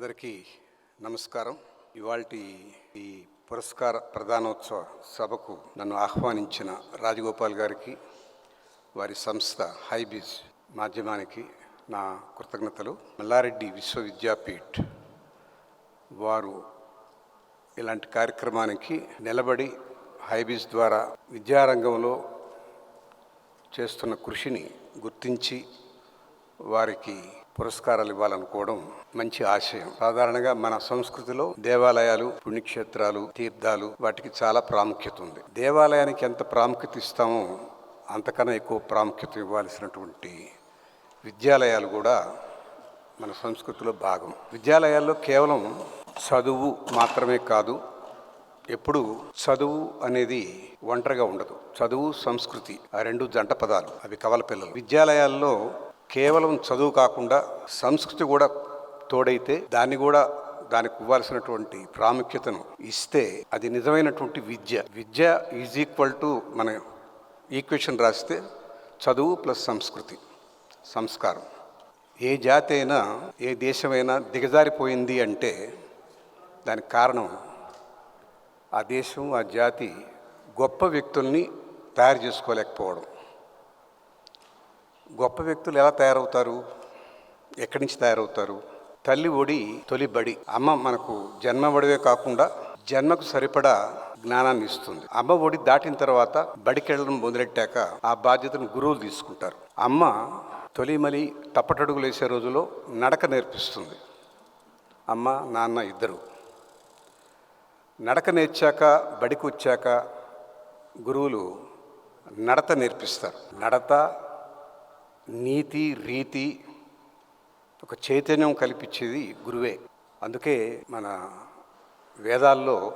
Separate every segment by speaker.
Speaker 1: అందరికీ నమస్కారం. ఇవాళ ఈ పురస్కార ప్రధానోత్సవ సభకు నన్ను ఆహ్వానించిన రాజగోపాల్ గారికి వారి సంస్థ హైబీజ్ మాధ్యమానికి నా కృతజ్ఞతలు. మల్లారెడ్డి విశ్వవిద్యాపీఠ్ వారు ఇలాంటి కార్యక్రమానికి నిలబడి హైబీజ్ ద్వారా విద్యారంగంలో చేస్తున్న కృషిని గుర్తించి వారికి పురస్కారాలు ఇవ్వాలనుకోవడం మంచి ఆశయం. సాధారణంగా మన సంస్కృతిలో దేవాలయాలు పుణ్యక్షేత్రాలు తీర్థాలు వాటికి చాలా ప్రాముఖ్యత ఉంది. దేవాలయానికి ఎంత ప్రాముఖ్యత ఇస్తామో అంతకన్నా ఎక్కువ ప్రాముఖ్యత ఇవ్వాల్సినటువంటి విద్యాలయాలు కూడా మన సంస్కృతిలో భాగం. విద్యాలయాల్లో కేవలం చదువు మాత్రమే కాదు ఎప్పుడు చదువు అనేది ఒంటరిగా ఉండదు. చదువు సంస్కృతి ఆ రెండు జంట పదాలు అవి కవల పిల్లలు. విద్యాలయాల్లో కేవలం చదువు కాకుండా సంస్కృతి కూడా తోడైతే దాన్ని కూడా దానికి ఇవ్వాల్సినటువంటి ప్రాముఖ్యతను ఇస్తే అది నిజమైనటువంటి విద్య. విద్య ఈజ్ ఈక్వల్ టు మన ఈక్వేషన్ రాస్తే చదువు ప్లస్ సంస్కృతి సంస్కారం. ఏ జాతి అయినా ఏ దేశమైనా దిగజారిపోయింది అంటే దానికి కారణం ఆ దేశం ఆ జాతి గొప్ప వ్యక్తుల్ని తయారు చేసుకోలేకపోవడం. గొప్ప వ్యక్తులు ఎలా తయారవుతారు? ఎక్కడి నుంచి తయారవుతారు? తల్లి ఒడి తొలి బడి. అమ్మ మనకు జన్మ ఒడివే కాకుండా జన్మకు సరిపడా జ్ఞానాన్ని ఇస్తుంది. అమ్మ ఒడి దాటిన తర్వాత బడికెళ్ళడం మొదలెట్టాక ఆ బాధ్యతను గురువులు తీసుకుంటారు. అమ్మ తొలిమలి తప్పటడుగులు వేసే రోజులో నడక నేర్పిస్తుంది. అమ్మ నాన్న ఇద్దరు. నడక నేర్చాక బడికి వచ్చాక గురువులు నడత నేర్పిస్తారు. నడత నీతి రీతి ఒక చైతన్యం కల్పించేది గురువే. అందుకే మన వేదాల్లో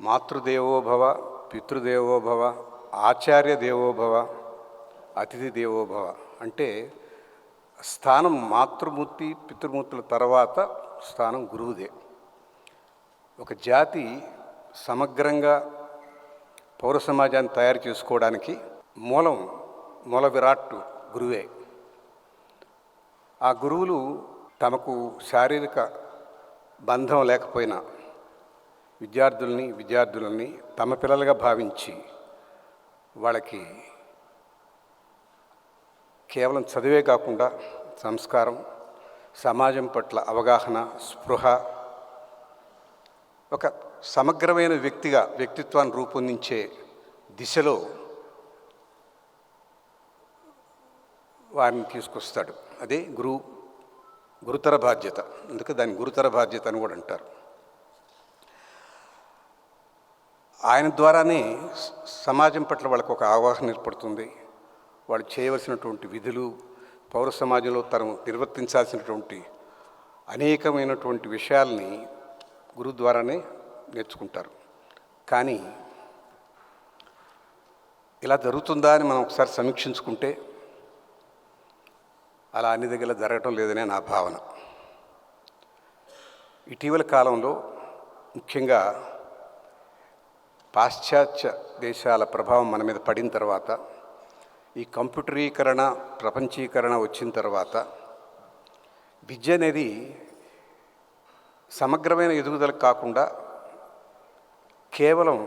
Speaker 1: మాతృదేవోభవ పితృదేవోభవ ఆచార్య దేవోభవ అతిథి దేవోభవ అంటే స్థానం మాతృమూర్తి పితృమూర్తుల తర్వాత స్థానం గురువుదే. ఒక జాతి సమగ్రంగా పౌర సమాజాన్ని తయారు చేసుకోవడానికి మూలం మూల విరాట్ గురువే. ఆ గురువులు తమకు శారీరక బంధం లేకపోయినా విద్యార్థుల్ని విద్యార్థులని తమ పిల్లలుగా భావించి వాళ్ళకి కేవలం చదివే కాకుండా సంస్కారం సమాజం పట్ల అవగాహన స్పృహ ఒక సమగ్రమైన వ్యక్తిగా వ్యక్తిత్వాన్ని రూపొందించే దిశలో వారిని తీసుకొస్తాడు. అదే గురు గురుతర బాధ్యత. అందుకే దాన్ని గురుతర బాధ్యత అని కూడా అంటారు. ఆయన ద్వారానే సమాజం పట్ల వాళ్ళకు ఒక అవగాహన ఏర్పడుతుంది. వాళ్ళు చేయవలసినటువంటి విధులు పౌర సమాజంలో తను నిర్వర్తించాల్సినటువంటి అనేకమైనటువంటి విషయాల్ని గురువు ద్వారానే నేర్చుకుంటారు. కానీ ఇలా జరుగుతుందా అని మనం ఒకసారి సమీక్షించుకుంటే అలా అన్ని దగ్గర జరగటం లేదనే నా భావన. ఇటీవల కాలంలో ముఖ్యంగా పాశ్చాత్య దేశాల ప్రభావం మన మీద పడిన తర్వాత ఈ కంప్యూటరీకరణ ప్రపంచీకరణ వచ్చిన తర్వాత విద్య అనేది సమగ్రమైన ఎదుగుదల కాకుండా కేవలం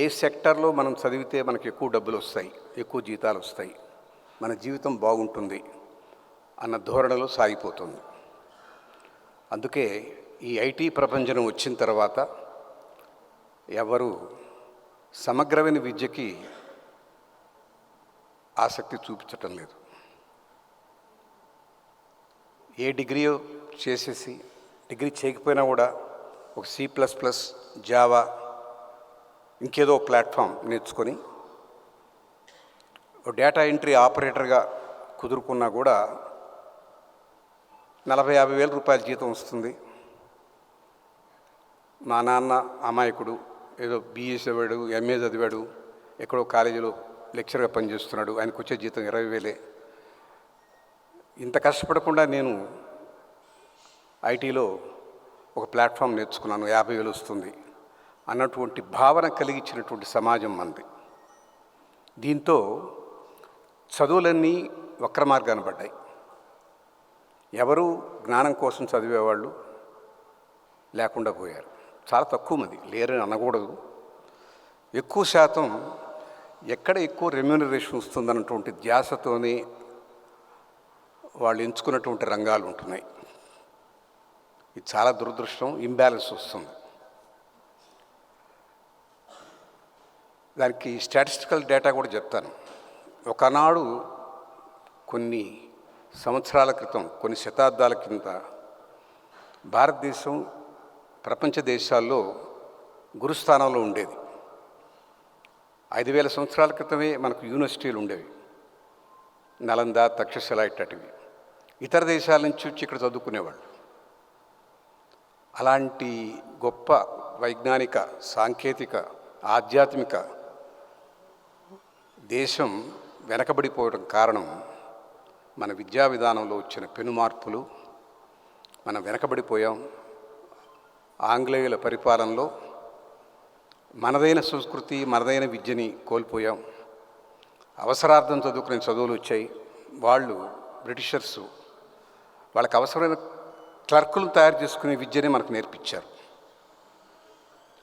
Speaker 1: ఏ సెక్టర్లో మనం చదివితే మనకు ఎక్కువ డబ్బులు వస్తాయి ఎక్కువ జీతాలు వస్తాయి. మన జీవితం బాగుంటుంది అన్న ధోరణిలో సాగిపోతుంది. అందుకే ఈ ఐటీ ప్రపంచం వచ్చిన తర్వాత ఎవరు సమగ్రమైన విద్యకి ఆసక్తి చూపించటం లేదు. ఏ డిగ్రీ చేసేసి డిగ్రీ చేయకపోయినా కూడా ఒక సి ప్లస్ ప్లస్ జావా ఇంకేదో ప్లాట్ఫామ్ నేర్చుకొని డేటా ఎంట్రీ ఆపరేటర్గా కుదురుకున్నా కూడా నలభై యాభై వేల రూపాయల జీతం వస్తుంది. మా నాన్న అమాయకుడు ఏదో బీఏ చదివాడు ఎంఏ చదివాడు ఎక్కడో కాలేజీలో లెక్చర్గా పనిచేస్తున్నాడు ఆయనకు వచ్చే జీతం ఇరవై వేలే. ఇంత కష్టపడకుండా నేను ఐటీలో ఒక ప్లాట్ఫామ్ నేర్చుకున్నాను యాభై వేలు వస్తుంది అన్నటువంటి భావన కలిగించినటువంటి సమాజం మనది. దీంతో చదువులన్నీ వక్ర మార్గాన పడ్డాయి. ఎవరు జ్ఞానం కోసం చదివేవాళ్ళు లేకుండా పోయారు. చాలా తక్కువ మంది లేరని అనకూడదు. ఎక్కువ శాతం ఎక్కడ ఎక్కువ రెమ్యూనరేషన్ వస్తుందన్నటువంటి ధ్యాసతోనే వాళ్ళు ఎంచుకున్నటువంటి రంగాలు ఉంటున్నాయి. ఇది చాలా దురదృష్టం ఇంబ్యాలెన్స్ వస్తుంది. దానికి స్టాటిస్టికల్ డేటా కూడా చెప్తాను. ఒకనాడు కొన్ని సంవత్సరాల క్రితం కొన్ని శతాబ్దాల కింద భారతదేశం ప్రపంచ దేశాల్లో గురుస్థానంలో ఉండేది. ఐదు వేల సంవత్సరాల క్రితమే మనకు యూనివర్సిటీలు ఉండేవి. నలంద తక్షశిల ఇట్టటివి. ఇతర దేశాల నుంచి వచ్చి ఇక్కడ చదువుకునేవాళ్ళు. అలాంటి గొప్ప వైజ్ఞానిక సాంకేతిక ఆధ్యాత్మిక దేశం వెనకబడిపోవడం కారణం మన విద్యా విధానంలో వచ్చిన పెను మార్పులు మనం వెనకబడిపోయాం. ఆంగ్లేయుల పరిపాలనలో మనదైన సంస్కృతి మనదైన విద్యని కోల్పోయాం. అవసరార్థం చదువుకునే చదువులు వచ్చాయి. వాళ్ళు బ్రిటిషర్స్. వాళ్ళకి అవసరమైన క్లర్కులను తయారు చేసుకునే విద్యనే మనకు నేర్పించారు.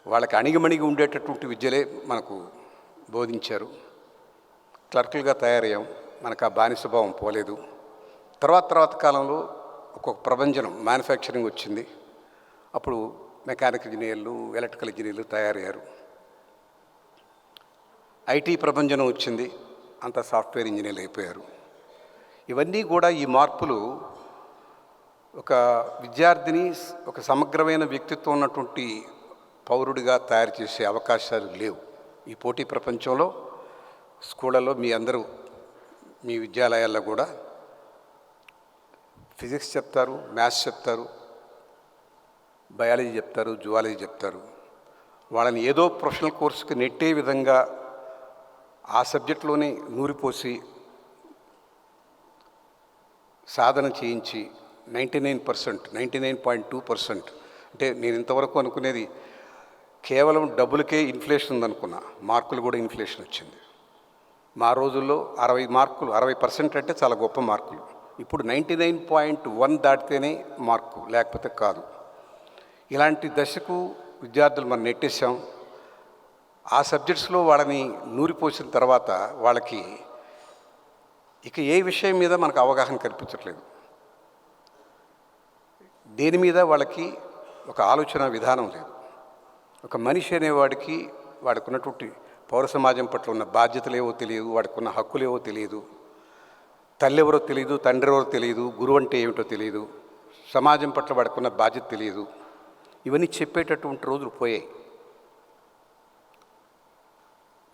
Speaker 1: వాళ్ళకి అణిగిమణిగి ఉండేటటువంటి విద్యలే మనకు బోధించారు. క్లర్కులుగా తయారయ్యాం. మనకు ఆ బానిసభావం పోలేదు. తర్వాత తర్వాత కాలంలో ఒక్కొక్క ప్రభంజనం మ్యానుఫ్యాక్చరింగ్ వచ్చింది. అప్పుడు మెకానిక్ ఇంజనీర్లు ఎలక్ట్రికల్ ఇంజనీర్లు తయారయ్యారు. ఐటీ ప్రభంజనం వచ్చింది. అంత సాఫ్ట్వేర్ ఇంజనీర్లు అయిపోయారు. ఇవన్నీ కూడా ఈ మార్పులు ఒక విద్యార్థిని ఒక సమగ్రమైన వ్యక్తిత్వం ఉన్నటువంటి పౌరుడిగా తయారు చేసే అవకాశాలు లేవు. ఈ పోటీ ప్రపంచంలో స్కూళ్ళలో మీ అందరూ మీ విద్యాలయాల్లో కూడా ఫిజిక్స్ చెప్తారు మ్యాథ్స్ చెప్తారు బయాలజీ చెప్తారు జువాలజీ చెప్తారు. వాళ్ళని ఏదో ప్రొఫెషనల్ కోర్సుకి నెట్టే విధంగా ఆ సబ్జెక్టులోనే నూరిపోసి సాధన చేయించి ninety nine percent ninety nine point two percent. అంటే నేను ఇంతవరకు అనుకునేది కేవలం డబ్బులకే ఇన్ఫ్లేషన్ ఉందనుకున్నా మార్కులు కూడా ఇన్ఫ్లేషన్ వచ్చింది. మా రోజుల్లో అరవై మార్కులు అరవై పర్సెంట్ అంటే చాలా గొప్ప మార్కులు. ఇప్పుడు నైంటీ నైన్ పాయింట్ వన్ దాటితేనే మార్కు లేకపోతే కాదు. ఇలాంటి దశకు విద్యార్థులు మనం నెట్టేసాం ఆ సబ్జెక్ట్స్లో వాళ్ళని నూరిపోసిన తర్వాత వాళ్ళకి ఇక ఏ విషయం మీద మనకు అవగాహన కల్పించట్లేదు. దేని మీద వాళ్ళకి ఒక ఆలోచన విధానం లేదు. ఒక మనిషి అనేవాడికి వాడికి ఉన్నటువంటి పౌర సమాజం పట్ల ఉన్న బాధ్యతలు ఏవో తెలియదు వాడికి ఉన్న హక్కులు ఏవో తెలియదు. తల్లి ఎవరో తెలియదు తండ్రి ఎవరో తెలియదు గురువు అంటే ఏమిటో తెలియదు. సమాజం పట్ల వాడికి ఉన్న బాధ్యత తెలియదు. ఇవన్నీ చెప్పేటటువంటి రోజులు పోయాయి.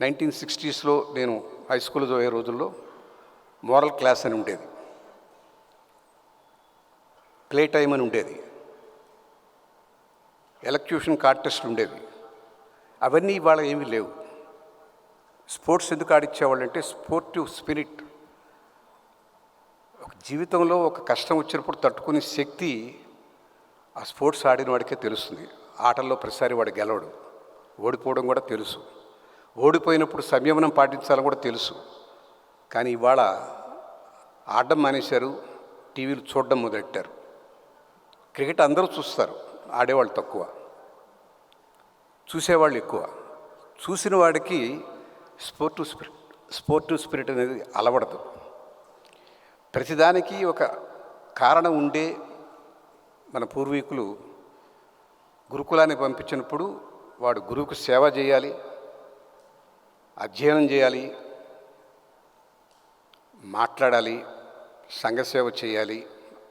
Speaker 1: నైన్టీన్ సిక్స్టీస్లో నేను హై స్కూల్ చదివే రోజుల్లో మోరల్ క్లాస్ అని ఉండేది. ప్లే టైం అని ఉండేది. ఎలక్యూషన్ కాంటెస్ట్ ఉండేవి. అవన్నీ ఇవాళ ఏమీ లేవు. స్పోర్ట్స్ ఎందుకు ఆడిచ్చేవాళ్ళంటే స్పోర్టివ్ స్పిరిట్. ఒక జీవితంలో ఒక కష్టం వచ్చినప్పుడు తట్టుకునే శక్తి ఆ స్పోర్ట్స్ ఆడిన వాడికే తెలుస్తుంది. ఆటల్లో ప్రతిసారి వాడు గెలవడు. ఓడిపోవడం కూడా తెలుసు. ఓడిపోయినప్పుడు సంయమనం పాటించాలని కూడా తెలుసు. కానీ ఇవాళ ఆడడం మానేశారు టీవీలు చూడడం మొదలెట్టారు. క్రికెట్ అందరూ చూస్తారు ఆడేవాళ్ళు తక్కువ. చూసేవాళ్ళు ఎక్కువ. చూసిన వాడికి స్పోర్టివ్ స్పిరిట్ స్పోర్టివ్ స్పిరిట్ అనేది అలవడదు. ప్రతిదానికి ఒక కారణం ఉండే మన పూర్వీకులు గురుకులాన్ని పంపించినప్పుడు వాడు గురువుకు సేవ చేయాలి అధ్యయనం చేయాలి మాట్లాడాలి సంఘసేవ చేయాలి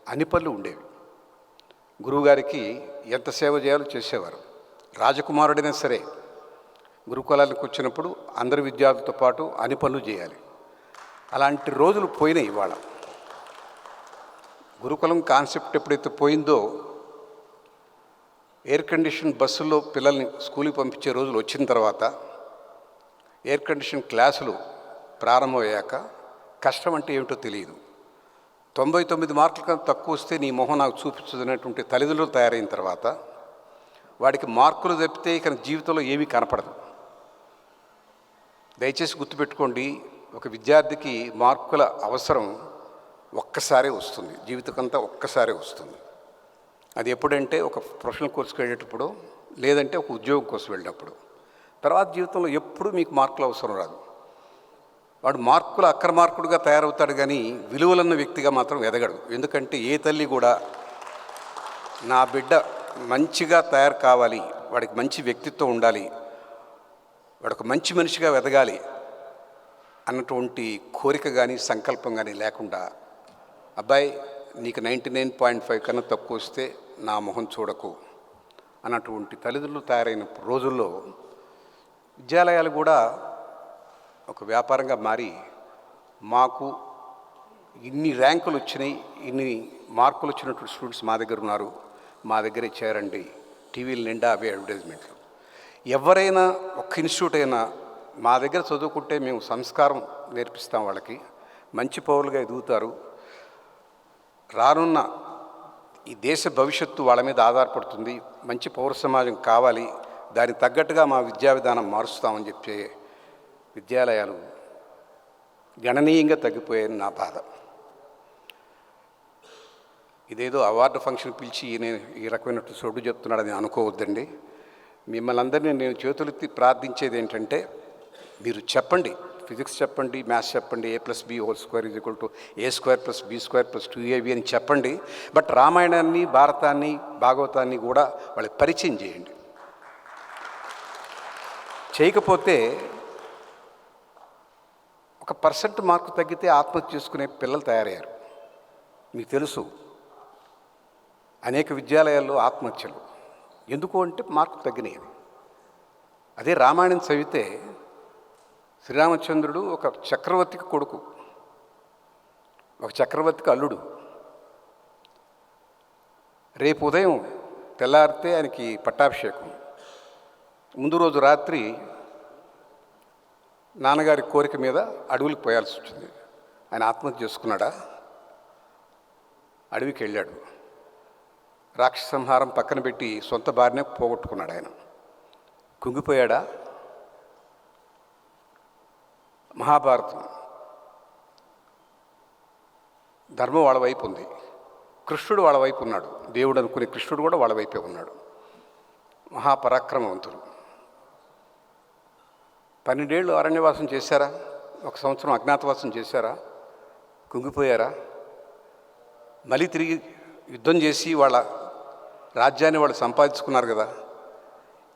Speaker 1: అన్ని పనులు ఉండేవి. గురువుగారికి ఎంత సేవ చేయాలో చేసేవారు. రాజకుమారుడైనా సరే గురుకులానికి వచ్చినప్పుడు అందరి విద్యార్థులతో పాటు అన్ని పనులు చేయాలి. అలాంటి రోజులు పోయినాయి ఇవాళ. గురుకులం కాన్సెప్ట్ ఎప్పుడైతే పోయిందో ఎయిర్ కండిషన్ బస్సుల్లో పిల్లల్ని స్కూల్కి పంపించే రోజులు వచ్చిన తర్వాత ఎయిర్ కండిషన్ క్లాసులు ప్రారంభమయ్యాక కష్టం అంటే ఏమిటో తెలియదు. తొంభై తొమ్మిది మార్కుల కన్నా తక్కువ వస్తే నీ మొహం నాకు చూపించదనేటువంటి తల్లిదండ్రులు తయారైన తర్వాత వాడికి మార్కులు తప్పితే ఇక జీవితంలో ఏమీ కనపడదు. దయచేసి గుర్తుపెట్టుకోండి ఒక విద్యార్థికి మార్కుల అవసరం ఒక్కసారే వస్తుంది. జీవితకంతా ఒక్కసారే వస్తుంది. అది ఎప్పుడంటే ఒక ప్రొఫెషనల్ కోర్సుకి వెళ్ళేటప్పుడు లేదంటే ఒక ఉద్యోగం కోసం వెళ్ళినప్పుడు తర్వాత జీవితంలో ఎప్పుడు మీకు మార్కులు అవసరం రాదు. వాడు మార్కులు అక్రమార్కుడుగా తయారవుతాడు కానీ విలువలున్న వ్యక్తిగా మాత్రం ఎదగడు. ఎందుకంటే ఏ తల్లి కూడా నా బిడ్డ మంచిగా తయారు కావాలి వాడికి మంచి వ్యక్తిత్వం ఉండాలి వాడు ఒక మంచి మనిషిగా ఎదగాలి అన్నటువంటి కోరిక కానీ సంకల్పం కానీ లేకుండా అబ్బాయి నీకు నైంటీ నైన్ పాయింట్ ఫైవ్ కన్నా తక్కువ వస్తే నా మొహం చూడకు అన్నటువంటి తల్లిదండ్రులు తయారైన రోజుల్లో విద్యాలయాలు కూడా ఒక వ్యాపారంగా మారి మాకు ఇన్ని ర్యాంకులు వచ్చినాయి ఇన్ని మార్కులు వచ్చినటువంటి స్టూడెంట్స్ మా దగ్గర ఉన్నారు మా దగ్గరే చేరండి టీవీల నిండా అవే అడ్వర్టైజ్మెంట్లు. ఎవరైనా ఒక్క ఇన్స్టిట్యూట్ అయినా మా దగ్గర చదువుకుంటే మేము సంస్కారం నేర్పిస్తాం వాళ్ళకి. మంచి పౌరులుగా ఎదుగుతారు. రానున్న ఈ దేశ భవిష్యత్తు వాళ్ళ మీద ఆధారపడుతుంది. మంచి పౌర సమాజం కావాలి. దానికి తగ్గట్టుగా మా విద్యా విధానం మారుస్తామని చెప్పే విద్యాలయాలు గణనీయంగా తగ్గిపోయాయని నా బాధ. ఇదేదో అవార్డు ఫంక్షన్ పిలిచి ఈయన ఈ రకమైనట్టు సొడ్డు చెప్తున్నాడని అనుకోవద్దండి. మిమ్మల్ని అందరినీ నేను చేతులెత్తి ప్రార్థించేది ఏంటంటే మీరు చెప్పండి ఫిజిక్స్ చెప్పండి మ్యాథ్స్ చెప్పండి A plus B whole square is equal to A square plus B square plus two A B అని చెప్పండి బట్ రామాయణాన్ని భారతాన్ని భాగవతాన్ని కూడా వాళ్ళకి పరిచయం చేయండి. చేయకపోతే ఒక పర్సెంట్ మార్కు తగ్గితే ఆత్మహత్య చేసుకునే పిల్లలు తయారయ్యారు. మీకు తెలుసు అనేక విద్యాలయాల్లో ఆత్మహత్యలు. ఎందుకు అంటే మార్కులు తగ్గినాయి అదే రామాయణం చదివితే శ్రీరామచంద్రుడు ఒక చక్రవర్తికి కొడుకు ఒక చక్రవర్తికి అల్లుడు. రేపు ఉదయం తెల్లారితే ఆయనకి పట్టాభిషేకం. ముందు రోజు రాత్రి నాన్నగారి కోరిక మీద అడవులకు పోయాల్సి వచ్చింది. ఆయన ఆత్మహత్య చేసుకున్నాడా? అడవికి వెళ్ళాడు. రాక్షస సంహారం పక్కన పెట్టి సొంత భార్యనే పోగొట్టుకున్నాడు ఆయన. కుంగిపోయాడా? మహాభారతం. ధర్మం వాళ్ళ వైపు ఉంది. కృష్ణుడు వాళ్ళ వైపు ఉన్నాడు. దేవుడు అనుకునే కృష్ణుడు కూడా వాళ్ళ వైపే ఉన్నాడు. మహాపరాక్రమవంతుడు. పన్నెండేళ్ళు అరణ్యవాసం చేశారా? ఒక సంవత్సరం అజ్ఞాతవాసం చేశారా? కుంగిపోయారా? మళ్ళీ తిరిగి యుద్ధం చేసి వాళ్ళ రాజ్యాన్ని వాళ్ళు సంపాదించుకున్నారు కదా.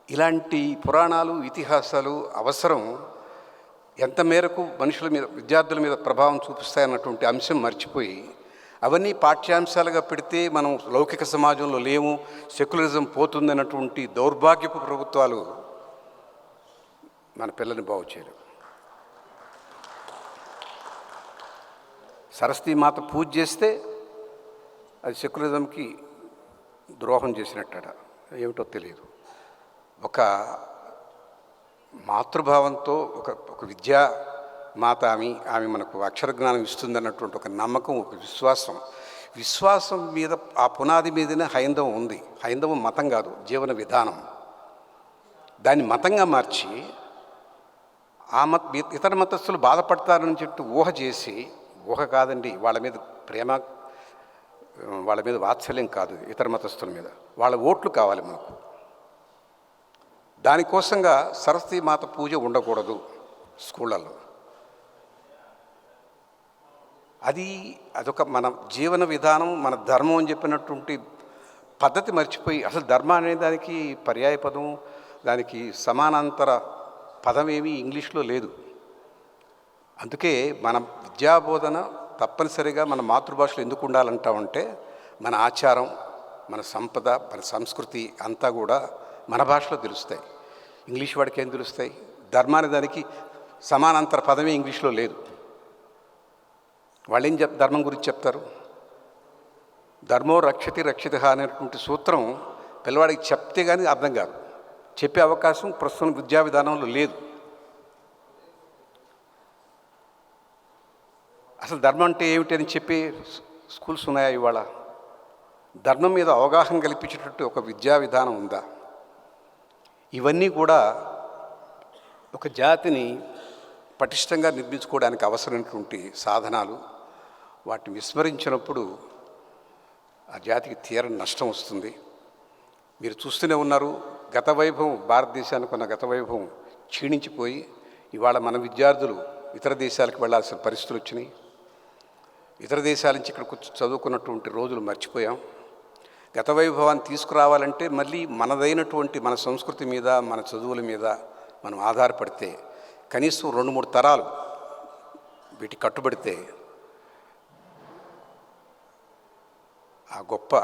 Speaker 1: ఇలాంటి పురాణాలు ఇతిహాసాలు అవసరం. ఎంత మేరకు మనుషుల మీద విద్యార్థుల మీద ప్రభావం చూపిస్తాయన్నటువంటి అంశం మర్చిపోయి అవన్నీ పాఠ్యాంశాలుగా పెడితే మనం లౌకిక సమాజంలో లేము సెక్యులరిజం పోతుందన్నటువంటి దౌర్భాగ్యపు ప్రభుత్వాలు మన పిల్లల్ని బాగు చేయరు సరస్వతి మాత పూజ చేస్తే అది సెక్యులరిజంకి ద్రోహం చేసినట్టట ఏమిటో తెలియదు. ఒక మాతృభావంతో ఒక ఒక విద్యా మాత ఆమె ఆమె మనకు అక్షర జ్ఞానం ఇస్తుందన్నటువంటి ఒక నమ్మకం ఒక విశ్వాసం. విశ్వాసం మీద ఆ పునాది మీదనే హైందవం ఉంది. హైందవం మతం కాదు జీవన విధానం. దాన్ని మతంగా మార్చి ఆ మత ఇతర మతస్థులు బాధపడతారని చెప్పి ఊహ చేసి ఊహ కాదండి వాళ్ళ మీద ప్రేమ వాళ్ళ మీద వాత్సల్యం కాదు ఇతర మతస్థుల మీద. వాళ్ళ ఓట్లు కావాలి మనకు దానికోసంగా సరస్వతి మాత పూజ ఉండకూడదు స్కూళ్ళల్లో. అది అదొక మన జీవన విధానం మన ధర్మం అని చెప్పినటువంటి పద్ధతి మర్చిపోయి అసలు ధర్మం అనే దానికి పర్యాయ పదం దానికి సమానాంతర పదం ఏమీ ఇంగ్లీష్లో లేదు. అందుకే మన విద్యాబోధన తప్పనిసరిగా మన మాతృభాషలో ఎందుకు ఉండాలంటామంటే మన ఆచారం మన సంపద మన సంస్కృతి అంతా కూడా మన భాషలో తెలుస్తాయి. ఇంగ్లీష్ వాడికి ఏం తెలుస్తాయి? ధర్మాన్ని దానికి సమానాంతర పదమే ఇంగ్లీష్లో లేదు. వాళ్ళు ఏం చెప్ ధర్మం గురించి చెప్తారు? ధర్మో రక్షతి రక్షిత అనేటువంటి సూత్రం పిల్లవాడికి చెప్తే కానీ అర్థం కాదు. చెప్పే అవకాశం ప్రస్తుతం విద్యా విధానంలో లేదు. అసలు ధర్మం అంటే ఏమిటి అని చెప్పి స్కూల్స్ ఉన్నాయా ఇవాళ? ధర్మం మీద అవగాహన కల్పించేటట్టు ఒక విద్యా విధానం ఉందా? ఇవన్నీ కూడా ఒక జాతిని పటిష్టంగా నిర్మించుకోవడానికి అవసరమైనటువంటి సాధనాలు వాటిని విస్మరించినప్పుడు ఆ జాతికి తీరని నష్టం వస్తుంది. మీరు చూస్తూనే ఉన్నారు గత వైభవం భారతదేశానికి ఉన్న గత వైభవం క్షీణించిపోయి ఇవాళ మన విద్యార్థులు ఇతర దేశాలకు వెళ్ళాల్సిన పరిస్థితులు వచ్చినాయి. ఇతర దేశాల నుంచి ఇక్కడికి వచ్చి చదువుకున్నటువంటి రోజులు మర్చిపోయాం. గత వైభవాన్ని తీసుకురావాలంటే మళ్ళీ మనదైనటువంటి మన సంస్కృతి మీద మన చదువుల మీద మనం ఆధారపడితే కనీసం రెండు మూడు తరాలు వీటి కట్టుబడితే ఆ గొప్ప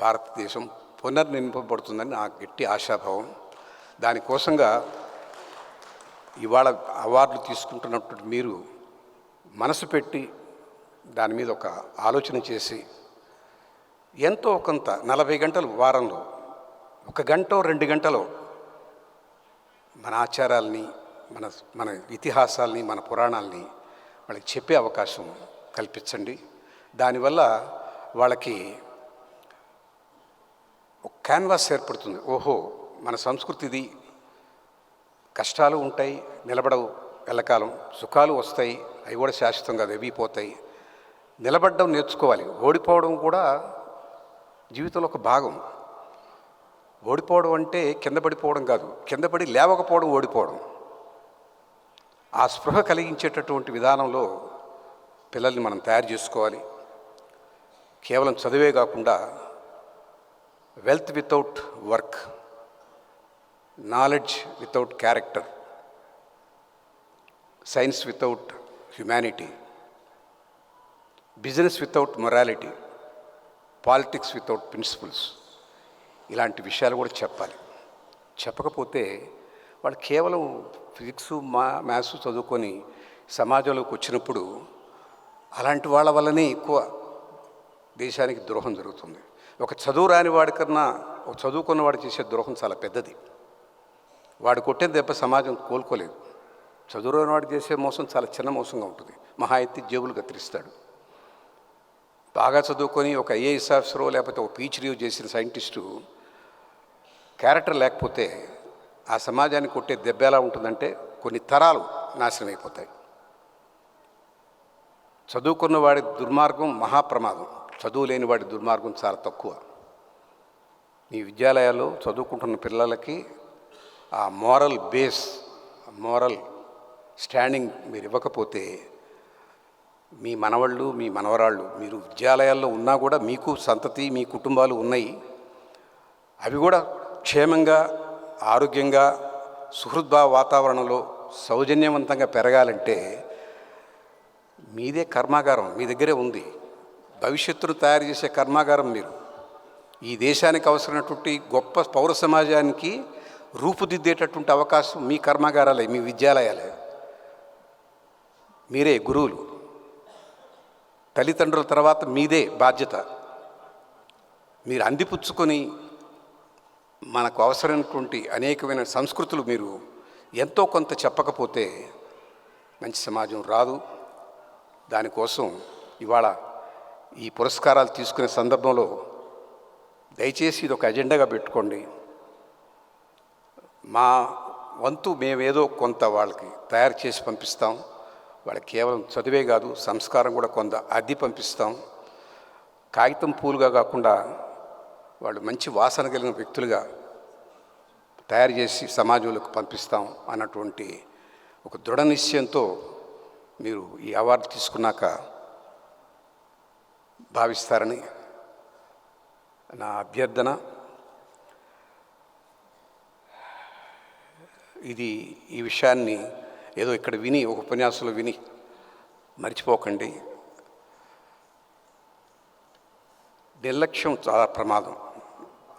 Speaker 1: భారతదేశం పునర్నింపబడుతుందని నా గట్టి ఆశాభావం. దానికోసంగా ఇవాళ అవార్డులు తీసుకుంటున్నటువంటి మీరు మనసు పెట్టి దాని మీద ఒక ఆలోచన చేసి ఎంతో కొంత నలభై గంటలు వారంలో ఒక గంట రెండు గంటలో మన ఆచారాలని మన మన ఇతిహాసాల్ని మన పురాణాల్ని వాళ్ళకి చెప్పే అవకాశం కల్పించండి. దానివల్ల వాళ్ళకి ఒక క్యాన్వాస్ ఏర్పడుతుంది. ఓహో మన సంస్కృతిది కష్టాలు ఉంటాయి నిలబడవు ఎల్లకాలం సుఖాలు వస్తాయి అవి కూడా శాశ్వతం కాదు అవి పోతాయి నిలబడడం నేర్చుకోవాలి. ఓడిపోవడం కూడా జీవితంలో ఒక భాగం. ఓడిపోవడం అంటే కింద పడిపోవడం కాదు. కింద పడి లేవకపోవడం ఓడిపోవడం. ఆ స్పృహ కలిగించేటటువంటి విధానంలో పిల్లల్ని మనం తయారు చేసుకోవాలి. కేవలం చదివే కాకుండా wealth without work knowledge without character science without humanity business without morality politics without principles ఇలాంటి విషయాలు కూడా చెప్పాలి. చెప్పకపోతే వాళ్ళు కేవలం ఫిజిక్స్ మా మ్యాథ్స్ చదువుకొని సమాజంలోకి వచ్చినప్పుడు అలాంటి వాళ్ళ వల్లనే ఎక్కువ దేశానికి ద్రోహం జరుగుతుంది. ఒక చదువు రాని వాడికన్నా ఒక చదువుకున్న వాడు చేసే ద్రోహం చాలా పెద్దది. వాడు కొట్టిన దెబ్బ సమాజం కోలుకోలేదు. చదువురాని వాడు చేసే మోసం చాలా చిన్న మోసంగా ఉంటుంది. మహా ఎత్తి జేబులు కత్తిరిస్తాడు. బాగా చదువుకొని ఒక ఐఏఎస్ ఆఫీసరో లేకపోతే ఒక పీహెచ్డీ చేసిన సైంటిస్టు క్యారెక్టర్ లేకపోతే ఆ సమాజానికి కొట్టే దెబ్బ ఎలా ఉంటుందంటే కొన్ని తరాలు నాశనం అయిపోతాయి. చదువుకున్న వాడి దుర్మార్గం మహాప్రమాదం చదువు లేని వాడి దుర్మార్గం చాలా తక్కువ. ఈ విద్యాలయాల్లో చదువుకుంటున్న పిల్లలకి ఆ మోరల్ బేస్ మోరల్ స్టాండింగ్ మీరు ఇవ్వకపోతే మీ మనవళ్ళు మీ మనవరాళ్ళు మీరు విద్యాలయాల్లో ఉన్నా కూడా మీకు సంతతి మీ కుటుంబాలు ఉన్నాయి. అవి కూడా క్షేమంగా ఆరోగ్యంగా సుహృద్భావ వాతావరణంలో సౌజన్యవంతంగా పెరగాలంటే మీదే కర్మాగారం మీ దగ్గరే ఉంది. భవిష్యత్తును తయారు చేసే కర్మాగారం మీరు. ఈ దేశానికి అవసరమైనటువంటి గొప్ప పౌర సమాజానికి రూపుదిద్దేటటువంటి అవకాశం మీ కర్మాగారాలే మీ విద్యాలయాలే. మీరే గురువులు. తల్లిదండ్రుల తర్వాత మీదే బాధ్యత. మీరు అందిపుచ్చుకొని మనకు అవసరమైనటువంటి అనేకమైన సంస్కృతులు మీరు ఎంతో కొంత చెప్పకపోతే మంచి సమాజం రాదు. దానికోసం ఇవాళ ఈ పురస్కారాలు తీసుకునే సందర్భంలో దయచేసి ఇది ఒక అజెండాగా పెట్టుకోండి. మా వంతు మేమేదో కొంత వాళ్ళకి తయారు చేసి పంపిస్తాం. వాళ్ళ కేవలం చదివే కాదు సంస్కారం కూడా కొంత అద్దె పంపిస్తాం. కాగితం పూలుగా కాకుండా వాళ్ళు మంచి వాసన కలిగిన వ్యక్తులుగా తయారు చేసి సమాజంలోకి పంపిస్తాం అన్నటువంటి ఒక దృఢ నిశ్చయంతో మీరు ఈ అవార్డు తీసుకున్నాక భావిస్తారని నా అభ్యర్థన. ఇది ఈ విషయాన్ని ఏదో ఇక్కడ విని ఒక ఉపన్యాసంలో విని మర్చిపోకండి. నిర్లక్ష్యం చాలా ప్రమాదం.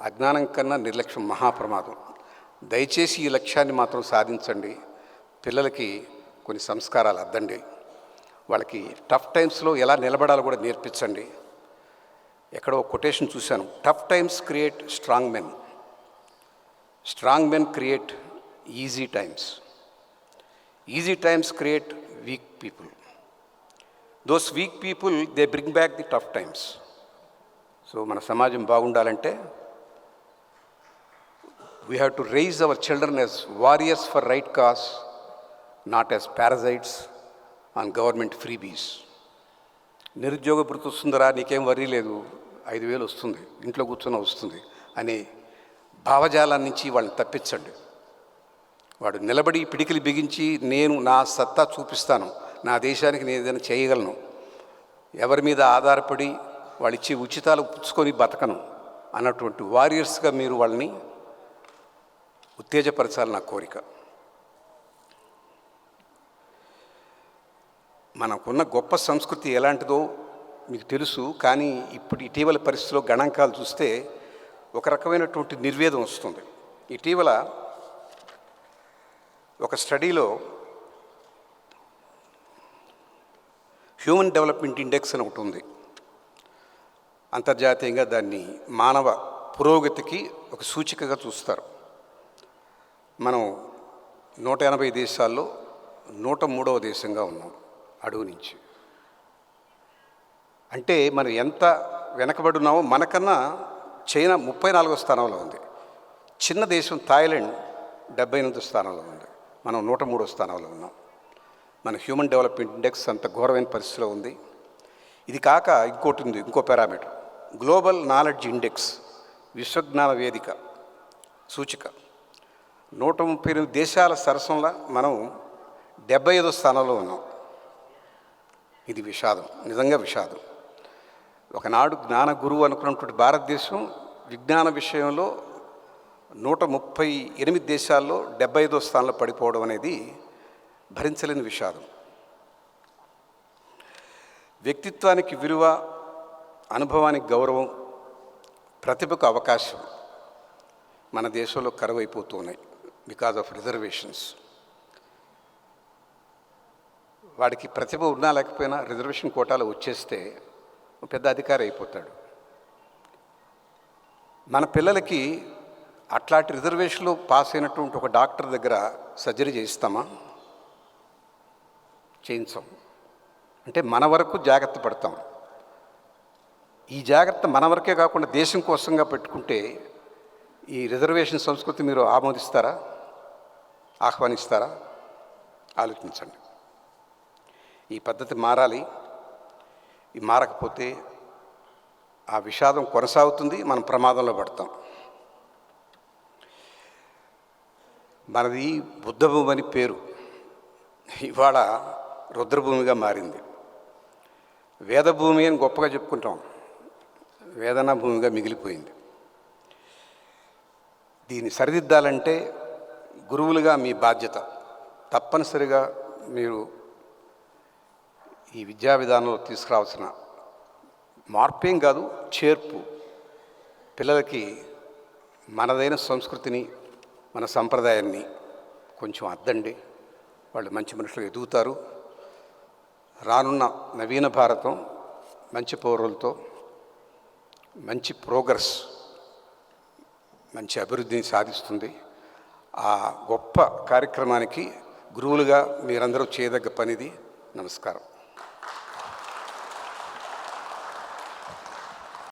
Speaker 1: అజ్ఞానం కన్నా నిర్లక్ష్యం మహాప్రమాదం. దయచేసి ఈ లక్ష్యాన్ని మాత్రం సాధించండి. పిల్లలకి కొన్ని సంస్కారాలు అద్దండి. వాళ్ళకి టఫ్ టైమ్స్లో ఎలా నిలబడాలో కూడా నేర్పించండి. ఎక్కడో కొటేషన్ చూశాను. Tough times create strong men. Strong men create easy times. Easy times create weak people those weak people they bring back the tough times so మన సమాజం బాగుండాలంటే we have to raise our children as warriors for right cause not as parasites on government freebies నిరుద్యోగ భృతి వస్తుందరా నీకేం worry లేదు. ఐదు వేలు వస్తుంది ఇంట్లో కూర్చొని వస్తుంది అనే భావజాలం నుంచి వాళ్ళని తప్పించండి. వాడు నిలబడి పిడికిలి బిగించి నేను నా సత్తా చూపిస్తాను. నా దేశానికి నేను ఏదైనా చేయగలను. ఎవరి మీద ఆధారపడి వాళ్ళు ఇచ్చే ఉచితాలు పుచ్చుకొని బతకను అన్నటువంటి వారియర్స్గా మీరు వాళ్ళని ఉత్తేజపరచాలి నా కోరిక. మనకున్న గొప్ప సంస్కృతి ఎలాంటిదో మీకు తెలుసు కానీ ఇప్పుడు ఇటీవల పరిస్థితిలో గణాంకాలు చూస్తే ఒక రకమైనటువంటి నిర్వేదం వస్తుంది. ఇటీవల ఒక స్టడీలో హ్యూమన్ డెవలప్మెంట్ ఇండెక్స్ అని ఒకటి ఉంది. అంతర్జాతీయంగా దాన్ని మానవ పురోగతికి ఒక సూచికగా చూస్తారు. మనం నూట ఎనభై దేశాల్లో నూట మూడవ దేశంగా ఉన్నాం అడుగు నుంచి. అంటే మనం ఎంత వెనకబడి ఉన్నామో మనకన్నా చైనా ముప్పై నాలుగో స్థానంలో ఉంది. చిన్న దేశం థాయిలాండ్ డెబ్బై ఎనిమిది స్థానంలో ఉంది. మనం నూట మూడో స్థానంలో ఉన్నాం. మన హ్యూమన్ డెవలప్మెంట్ ఇండెక్స్ అంత ఘోరమైన పరిస్థితిలో ఉంది. ఇది కాక ఇంకోటి ఉంది ఇంకో పారామీటర్ గ్లోబల్ నాలెడ్జ్ ఇండెక్స్ విశ్వజ్ఞాన వేదిక సూచిక. నూట ముప్పై ఎనిమిది దేశాల సరసంలో మనం డెబ్బై ఐదో స్థానంలో ఉన్నాం. ఇది విషాదం నిజంగా విషాదం. ఒకనాడు జ్ఞాన గురువు అనుకున్నటువంటి భారతదేశం విజ్ఞాన విషయంలో నూట ముప్పై ఎనిమిది దేశాల్లో డెబ్బై ఐదో స్థానంలో పడిపోవడం అనేది భరించలేని విషాదం. వ్యక్తిత్వానికి విలువ అనుభవానికి గౌరవం ప్రతిభకు అవకాశం మన దేశంలో కరువైపోతున్నాయి బికాజ్ ఆఫ్ రిజర్వేషన్స్ వాడికి ప్రతిభ ఉన్నా లేకపోయినా రిజర్వేషన్ కోటాలు వచ్చేస్తే పెద్ద అధికారి అయిపోతాడు. మన పిల్లలకి అట్లాంటి రిజర్వేషన్లో పాస్ అయినటువంటి ఒక డాక్టర్ దగ్గర సర్జరీ చేయిస్తామా? చేయించాం. అంటే మన వరకు జాగ్రత్త పడతాం. ఈ జాగ్రత్త మన వరకే కాకుండా దేశం కోసంగా పెట్టుకుంటే ఈ రిజర్వేషన్ సంస్కృతి మీరు ఆమోదిస్తారా? ఆహ్వానిస్తారా? ఆలోచించండి. ఈ పద్ధతి మారాలి. ఈ మారకపోతే ఆ విషాదం కొనసాగుతుంది. మనం ప్రమాదంలో పడతాం. మనది బుద్ధభూమి అని పేరు. ఇవాళ రుద్రభూమిగా మారింది. వేదభూమి అని గొప్పగా చెప్పుకుంటాం. వేదన భూమిగా మిగిలిపోయింది. దీన్ని సరిదిద్దాలంటే గురువులుగా మీ బాధ్యత. తప్పనిసరిగా మీరు ఈ విద్యా విధానంలో తీసుకురావాల్సిన మార్పేం కాదు చేర్పు. పిల్లలకి మనదైన సంస్కృతిని మన సంప్రదాయాన్ని కొంచెం అద్దండి. వాళ్ళు మంచి మనుషులు ఎదుగుతారు. రానున్న నవీన భారతం మంచి పౌరులతో మంచి ప్రోగ్రెస్ మంచి అభివృద్ధిని సాధిస్తుంది. ఆ గొప్ప కార్యక్రమానికి గురువులుగా మీరందరూ చేయదగ్గ పనిది నమస్కారం.